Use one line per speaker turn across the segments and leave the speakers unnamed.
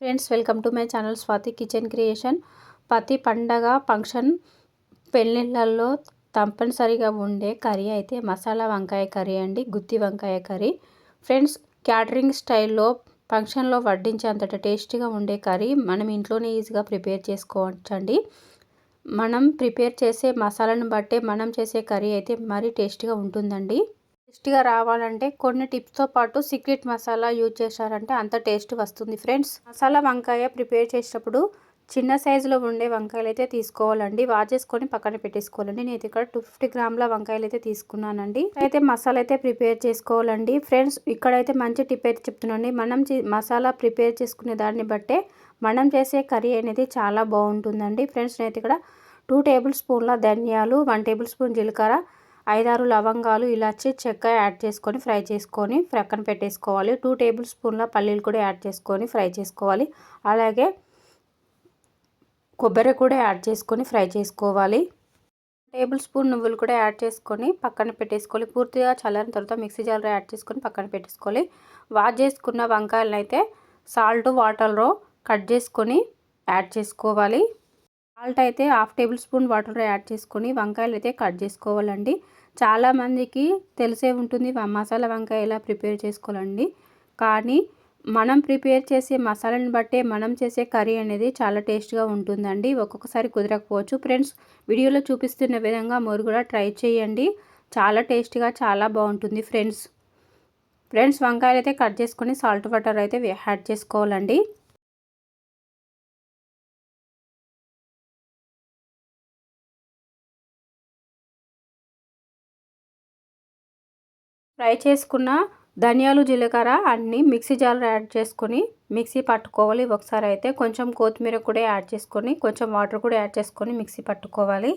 Friends welcome to my channel Swathi kitchen creation ప్రతి పండగ function పెళ్ళిళ్ళల్లో తప్పనిసరిగా ఉండే కర్రీ అయితే మసాలా వంకాయ కర్రీ అండి గుత్తి వంకాయ కర్రీ. ఫ్రెండ్స్ క్యాటరింగ్ స్టైల్లో ఫంక్షన్లో వడ్డించేంతట టేస్టీగా ఉండే కర్రీ మనం ఇంట్లోనే ఈజీగా ప్రిపేర్ చేసుకోవచ్చండి. మనం ప్రిపేర్ చేసే మసాలాను బట్టే మనం చేసే కర్రీ అయితే మరీ టేస్టీగా ఉంటుందండి. టేస్ట్గా రావాలంటే కొన్ని టిప్స్తో పాటు సీక్రెట్ మసాలా యూజ్ చేశారంటే అంత టేస్ట్ వస్తుంది ఫ్రెండ్స్. మసాలా వంకాయ ప్రిపేర్ చేసేటప్పుడు చిన్న సైజులో ఉండే వంకాయలు అయితే తీసుకోవాలండి. వాచేసుకొని పక్కన పెట్టేసుకోవాలండి. నేను ఇక్కడ టూ ఫిఫ్టీ గ్రాముల వంకాయలు అయితే తీసుకున్నానండి. అయితే మసాలా అయితే ప్రిపేర్ చేసుకోవాలండి. ఫ్రెండ్స్ ఇక్కడైతే మంచి టిప్ అయితే చెప్తున్నాండి మనం మసాలా ప్రిపేర్ చేసుకునే దాన్ని బట్టే మనం చేసే కర్రీ అనేది చాలా బాగుంటుందండి. ఫ్రెండ్స్ నేనైతే ఇక్కడ టూ టేబుల్ స్పూన్ల ధనియాలు వన్ టేబుల్ స్పూన్ జీలకర్ర ఐదారు లవంగాలు ఇలాచి చెక్క యాడ్ చేసుకొని ఫ్రై చేసుకొని ప్రక్కన పెట్టేసుకోవాలి. టూ టేబుల్ స్పూన్ల పల్లీలు కూడా యాడ్ చేసుకొని ఫ్రై చేసుకోవాలి. అలాగే కొబ్బరి కూడా యాడ్ చేసుకొని ఫ్రై చేసుకోవాలి. టేబుల్ స్పూన్ నువ్వులు కూడా యాడ్ చేసుకొని పక్కన పెట్టేసుకోవాలి. పూర్తిగా చల్లని తర్వాత మిక్సీ జార్లో యాడ్ చేసుకొని పక్కన పెట్టేసుకోవాలి. వాష్ చేసుకున్న వంకాయలను అయితే సాల్ట్ వాటర్లో కట్ చేసుకొని యాడ్ చేసుకోవాలి. సాల్ట్ అయితే half table spoon water add చేసుకొని వంకాయలు అయితే కట్ చేసుకోవాలండి. చాలామందికి తెలిసే ఉంటుంది మసాలా వంకాయ ఎలా ప్రిపేర్ చేసుకోవాలండి. కానీ మనం ప్రిపేర్ చేసే మసాలాని బట్టే మనం చేసే కర్రీ అనేది చాలా టేస్ట్గా ఉంటుందండి. ఒక్కొక్కసారి కుదరకపోవచ్చు. ఫ్రెండ్స్ వీడియోలో చూపిస్తున్న విధంగా మీరు కూడా ట్రై చేయండి. చాలా టేస్ట్గా చాలా బాగుంటుంది ఫ్రెండ్స్. ఫ్రెండ్స్ వంకాయలు అయితే కట్ చేసుకొని సాల్ట్ వాటర్ అయితే యాడ్ చేసుకోవాలండి. ఫ్రై చేసుకున్న ధనియాలు జీలకర్ర అన్నీ మిక్సీ జార్లో యాడ్ చేసుకొని మిక్సీ పట్టుకోవాలి. ఒకసారి అయితే కొంచెం కొత్తిమీర కూడా యాడ్ చేసుకొని కొంచెం వాటర్ కూడా యాడ్ చేసుకొని మిక్సీ పట్టుకోవాలి.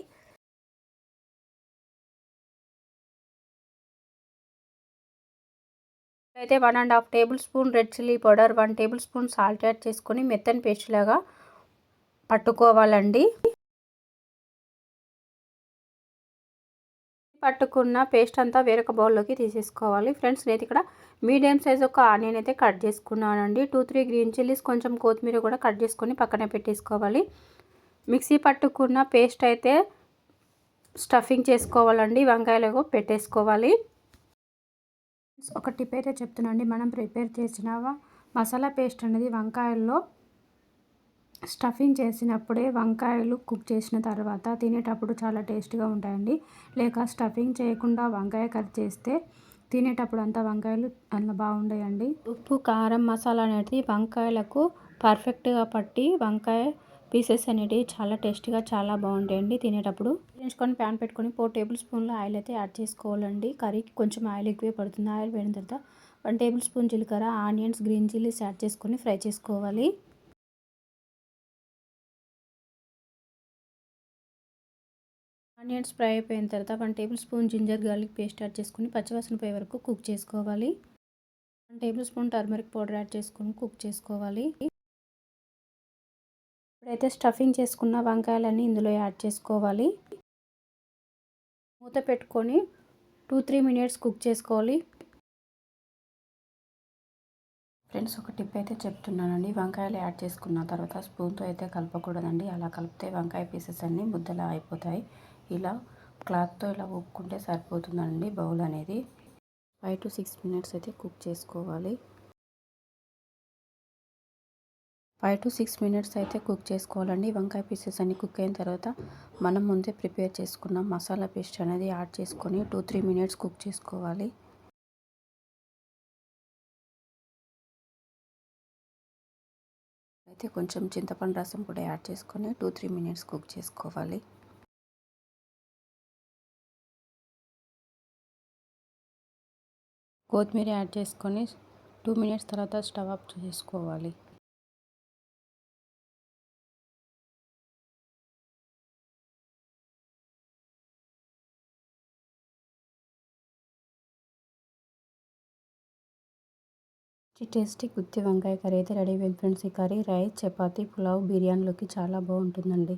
అయితే one and half tablespoon red chilli powder one tablespoon salt add చేసుకొని మెత్తని పేస్ట్ లాగా పట్టుకోవాలండి. పట్టుకున్న పేస్ట్ అంతా వేరొక బౌల్లోకి తీసేసుకోవాలి. ఫ్రెండ్స్ నేను ఇక్కడ మీడియం సైజ్ ఒక ఆనియన్ అయితే కట్ చేసుకున్నానండి. టూ త్రీ గ్రీన్ చిల్లీస్ కొంచెం కొత్తిమీర కూడా కట్ చేసుకొని పక్కనే పెట్టేసుకోవాలి. మిక్సీ పట్టుకున్న పేస్ట్ అయితే స్టఫింగ్ చేసుకోవాలండి. వంకాయలకు పెట్టేసుకోవాలి. ఒక టిప్ అయితే చెప్తున్నాండి. మనం ప్రిపేర్ చేసిన మసాలా పేస్ట్ అనేది వంకాయల్లో స్టఫింగ్ చేసినప్పుడే వంకాయలు కుక్ చేసిన తర్వాత తినేటప్పుడు చాలా టేస్ట్గా ఉంటాయండి. లేక స్టఫింగ్ చేయకుండా వంకాయ కట్ చేస్తే తినేటప్పుడు అంతా వంకాయలు అలా బాగుండేయండి. ఉప్పు కారం మసాలా అనేది వంకాయలకు పర్ఫెక్ట్గా పట్టి వంకాయ పీసెస్ అనేటివి చాలా టేస్టీగా చాలా బాగుంటాయండి తినేటప్పుడు. వేసుకొని ప్యాన్ పెట్టుకొని ఫోర్ టేబుల్ స్పూన్ల ఆయిల్ అయితే యాడ్ చేసుకోవాలండి. కర్రీకి కొంచెం ఆయిల్ ఎక్కువే పడుతుంది. ఆయిల్ వేడిన తర్వాత వన్ టేబుల్ స్పూన్ జీలకర్ర ఆనియన్స్ గ్రీన్ చిల్లీస్ యాడ్ చేసుకొని ఫ్రై చేసుకోవాలి. ఆనియన్స్ ఫ్రై అయిపోయిన తర్వాత one tablespoon ginger garlic paste add చేసుకుని పచ్చివాసన పోయే వరకు కుక్ చేసుకోవాలి. One tablespoon turmeric powder add చేసుకుని కుక్ చేసుకోవాలి. ఇప్పుడైతే స్టఫింగ్ చేసుకున్న వంకాయలన్నీ ఇందులో యాడ్ చేసుకోవాలి. మూత పెట్టుకొని టూ త్రీ మినిట్స్ కుక్ చేసుకోవాలి. ఫ్రెండ్స్ ఒక టిప్ అయితే చెప్తున్నానండి. వంకాయలు యాడ్ చేసుకున్న తర్వాత స్పూన్తో అయితే కలపకూడదండి. అలా కలిపితే వంకాయ పీసెస్ అన్నీ ముద్దలా అయిపోతాయి. ఇలా క్లాత్తో ఇలా ఒప్పుకుంటే సరిపోతుందండి బౌల్ అనేది. ఫైవ్ టు సిక్స్ మినిట్స్ అయితే కుక్ చేసుకోవాలి. ఫైవ్ టు సిక్స్ మినిట్స్ అయితే కుక్ చేసుకోవాలండి. వంకాయ పీసెస్ అన్ని కుక్ అయిన తర్వాత మనం ముందే ప్రిపేర్ చేసుకున్న మసాలా పేస్ట్ అనేది యాడ్ చేసుకొని టూ త్రీ మినిట్స్ కుక్ చేసుకోవాలి. అయితే కొంచెం చింతపండు రసం కూడా యాడ్ చేసుకొని టూ త్రీ మినిట్స్ కుక్ చేసుకోవాలి. కొత్తిమీర యాడ్ చేసుకొని టూ మినిట్స్ తర్వాత స్టవ్ ఆఫ్ చేసుకోవాలి. టేస్టీ గుత్తి వంకాయ కర్రీ అయితే రెడీ అయిపోయింది ఫ్రెండ్స్. ఈ కర్రీ రైస్ చపాతీ పులావ్ బిర్యానీలోకి చాలా బాగుంటుందండి.